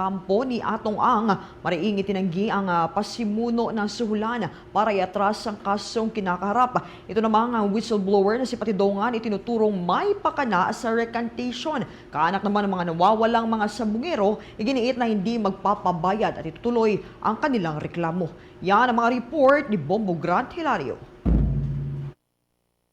kampo ni Atong Ang. Mariing itinanggi ang ah, pasimuno ng suhulan para iatras ang kasong kinakaharap. Ito namang ang whistleblower na si Patidongan itinuturong may pakana sa recantation. Kaanak naman ng mga nawawalang mga sabungero, iginiit na hindi magpapabayad at itutuloy ang kanilang reklamo. Yan ang mga report ni Bombo Grant Hilario.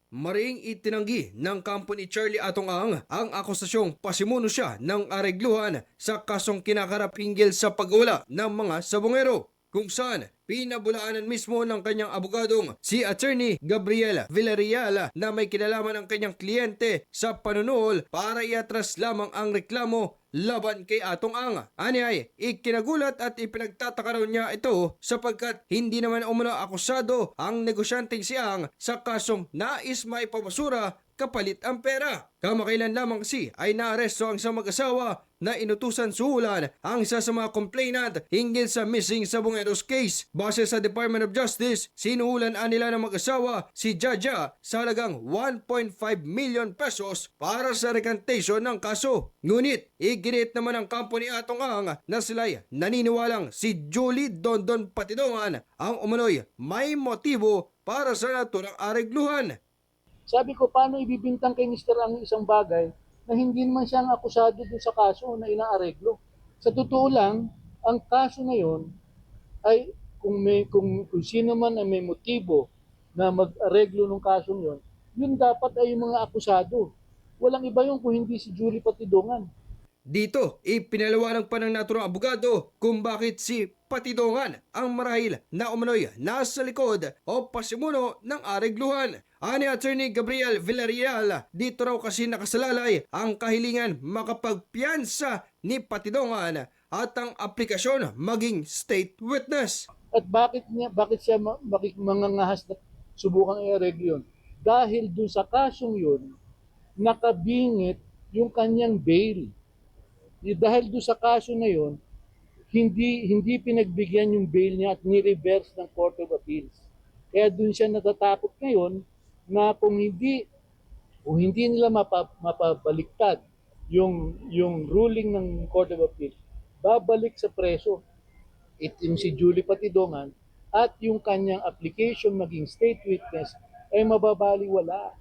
Maring itinanggi ng kampo Charlie Atong Ang ang akusasyong pasimuno siya ng aregluhan sa kasong kinakarap hinggil sa pagwala ng mga sabongero kung saan pinabulaanan mismo ng kanyang abogadong si Attorney Gabriel Villarreal na may kinalaman ang kanyang kliyente sa panunuhol para iatras lamang ang reklamo laban kay Atong Ang. Ani ay ikinagulat at ipinagtataka raw niya ito sapagkat hindi naman umano akusado ang negosyanteng si Ang sa kasong nais maipabasura kapalit ang pera. Kamakailan lamang kasi ay naaresto ang isang mag-asawa na inutusan suhulan ang isa sa mga complainant hinggil sa missing sa Bungeros case. Base sa Department of Justice, sinuhulan nila ng mag-asawa si Jaja sa halagang 1.5 million pesos para sa recantation ng kaso. Ngunit, iginit naman ang kampo ni Atong Ang na sila'y naniniwalang si Julie Dondon Patidongan ang umano'y may motibo para sa naturang aregluhan. Sabi ko, paano ibibintang kay Mr. ang isang bagay na hindi naman siya ang akusado dun sa kaso na inaareglo. Sa totoo lang, ang kaso na yon ay kung, may, kung, kung sino man ang may motibo na mag-areglo ng kaso yon, yun dapat ay yung mga akusado. Walang iba yun kung hindi si Julie Patidongan. Dito, ipinalawanag pa ng naturang abogado kung bakit si Patidongan ang marahil na umano'y nasa likod o pasimuno ng aregluhan. Ani Attorney Gabriel Villarreal, dito raw kasi nakasalalay ang kahilingan makapagpiyansa ni Patidongan at ang aplikasyon maging state witness. At bakit niya bakit siya makik- mangangahas na subukang i-areglo yun? Dahil dun sa kasong yun, nakabingit yung kanyang bail. Y- Dahil dun sa kaso na yun, hindi hindi pinagbigyan yung bail niya at ni-reverse ng Court of Appeals. Kaya dun siya natatakot ngayon na kung hindi kung hindi nila mapa, mapabaliktad yung yung ruling ng Court of Appeals, babalik sa preso it yung si Julie Patidongan at yung kanyang application maging state witness ay mababaliwala.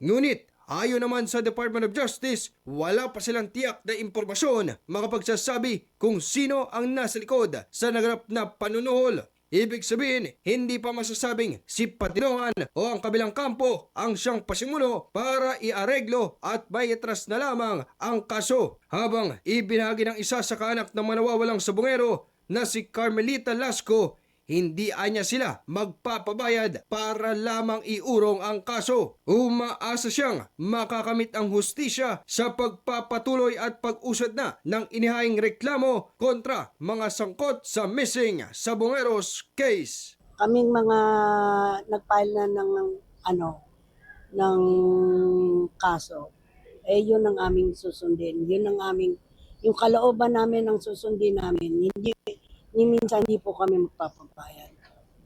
Ngunit, ayon naman sa Department of Justice, wala pa silang tiyak na impormasyon makapagsasabi kung sino ang nasa likod sa naganap na panunuhol. Ibig sabihin, hindi pa masasabing si Patinongan o ang kabilang kampo ang siyang pasimuno para iareglo at maiatras na lamang ang kaso. Habang ibinahagi ng isa sa kaanak ng manawawalang sabungero na si Carmelita Lasco, hindi anya sila magpapabayad para lamang iurong ang kaso. Umaasa siyang makakamit ang hustisya sa pagpapatuloy at pag-usad na ng inihaying reklamo kontra mga sangkot sa missing Sabongeros case. kaming mga nag-file na ng ano ng kaso eh yun ang aming susundin yun ang aming yung kalooban namin ang susundin namin hindi ni minsan hindi po kami magpapabayad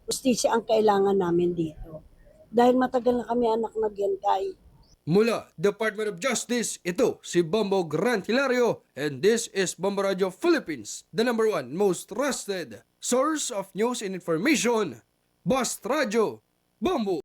justisya ang kailangan namin dito dahil matagal na kami anak na kay Mula Department of Justice, ito si Bombo Grant Hilario and this is Bombo Radio Philippines, the number one most trusted source of news and information. Bust Radio, Bombo.